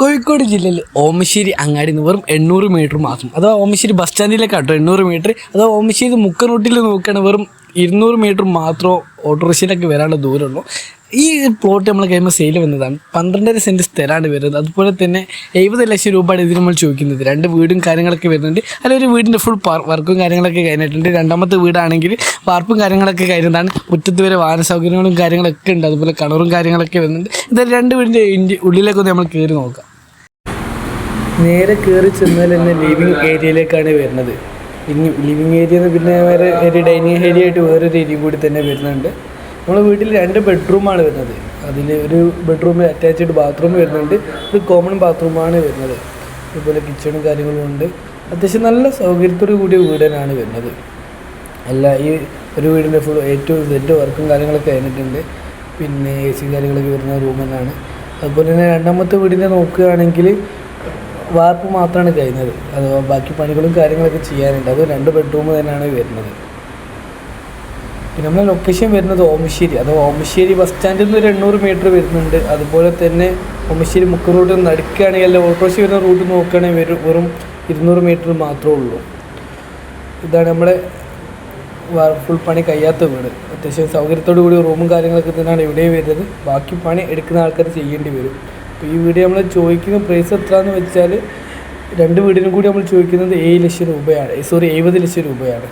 കോഴിക്കോട് ജില്ലയിൽ ഓമശ്ശേരി അങ്ങാടി നിന്ന് വെറും എണ്ണൂറ് മീറ്റർ മാത്രം. അഥവാ ഓമശ്ശേരി ബസ് സ്റ്റാൻഡിലേക്കാട്ടോ എണ്ണൂറ് മീറ്റർ അഥവാ ഓമശ്ശേരി മുക്കനോട്ടിൽ നോക്കുകയാണ് വെറും ഇരുന്നൂറ് മീറ്റർ മാത്രം ഓട്ടോറിക്ഷയിലൊക്കെ വരാനുള്ള ദൂരമുള്ളൂ. ഈ പ്ലോട്ട് നമ്മൾ കഴിയുമ്പോൾ സെയിൽ വന്നതാണ്. പന്ത്രണ്ടര സെന്റ് സ്ഥലമാണ് വരുന്നത്. അതുപോലെ തന്നെ എഴുപത് ലക്ഷം രൂപയാണ് ഇതിന് നമ്മൾ ചോദിക്കുന്നത്. രണ്ട് വീടും കാര്യങ്ങളൊക്കെ വരുന്നുണ്ട്. ഒരു വീടിന്റെ ഫുൾ വർക്കും കാര്യങ്ങളൊക്കെ കഴിഞ്ഞിട്ടുണ്ട്. രണ്ടാമത്തെ വീടാണെങ്കിൽ വാർപ്പും കാര്യങ്ങളൊക്കെ കഴിഞ്ഞതാണ്. മുറ്റത്ത് വരെ വാഹന സൗകര്യങ്ങളും കാര്യങ്ങളൊക്കെ ഉണ്ട്. അതുപോലെ കിണറും കാര്യങ്ങളൊക്കെ വരുന്നുണ്ട്. ഇതായാലും രണ്ട് വീടിന്റെ ഇന്റെ ഉള്ളിലേക്കൊന്ന് നമ്മൾ കയറി നോക്കാം. നേരെ കയറി ചെന്നാൽ തന്നെ ലിവിങ് ഏരിയയിലേക്കാണ് വരുന്നത്. ഇനി ലിവിങ് ഏരിയ പിന്നെ വേറെ ഒരു ഡൈനിങ് ഏരിയ ആയിട്ട് വേറൊരു ഏരിയ കൂടി തന്നെ വരുന്നുണ്ട്. നമ്മളെ വീട്ടിൽ രണ്ട് ബെഡ്റൂമാണ് വരുന്നത്. അതിൽ ഒരു ബെഡ്റൂമിൽ അറ്റാച്ച്ഡ് ബാത്റൂം വരുന്നുണ്ട്. ഒരു കോമൺ ബാത്റൂമാണ് വരുന്നത്. അതുപോലെ കിച്ചണും കാര്യങ്ങളും ഉണ്ട്. അത്യാവശ്യം നല്ല സൗകര്യത്തോടു കൂടിയ വീട് വരുന്നത്. അല്ല ഈ ഒരു വീടിന്റെ ഫുൾ ഏറ്റവും സെറ്റ് വർക്കും കാര്യങ്ങളൊക്കെ കഴിഞ്ഞിട്ടുണ്ട്. പിന്നെ എ സി കാര്യങ്ങളൊക്കെ വരുന്ന റൂം തന്നെയാണ്. അതുപോലെ തന്നെ രണ്ടാമത്തെ വീടിനെ നോക്കുകയാണെങ്കിൽ വാർപ്പ് മാത്രമാണ് കഴിഞ്ഞത്. അത് ബാക്കി പണികളും കാര്യങ്ങളൊക്കെ ചെയ്യാനുണ്ട്. അത് രണ്ട് ബെഡ്റൂം തന്നെയാണ് വരുന്നത്. പിന്നെ നമ്മുടെ ലൊക്കേഷൻ വരുന്നത് ഓമശ്ശേരി. അത് ഓമശ്ശേരി ബസ് സ്റ്റാൻഡിൽ നിന്ന് ഒരു എണ്ണൂറ് മീറ്റർ വരുന്നുണ്ട്. അതുപോലെ തന്നെ ഓമശ്ശേരി മുക്ക് റൂട്ട് അടുക്കുകയാണെങ്കിൽ അല്ല? ഓട്ടോറിക്ഷ വരുന്ന റൂട്ട് നോക്കുകയാണെങ്കിൽ വരും വെറും ഇരുന്നൂറ് മീറ്റർ മാത്രമേ ഉള്ളൂ. ഇതാണ് നമ്മുടെ ഫുൾ പണി കഴിയാത്ത വീട്. അത്യാവശ്യം സൗകര്യത്തോടു കൂടി റൂമും കാര്യങ്ങളൊക്കെ തന്നെയാണ് ഇവിടെ വരുന്നത്. ബാക്കി പണി എടുക്കുന്ന ആൾക്കാർ ചെയ്യേണ്ടി വരും. അപ്പോൾ ഈ വീട് നമ്മൾ ചോദിക്കുന്ന പ്രൈസ് എത്രയെന്ന് വെച്ചാൽ രണ്ട് വീടിനും കൂടി നമ്മൾ ചോദിക്കുന്നത് ഏഴ് ലക്ഷം രൂപയാണ്. സോറി എഴുപത് ലക്ഷം രൂപയാണ്.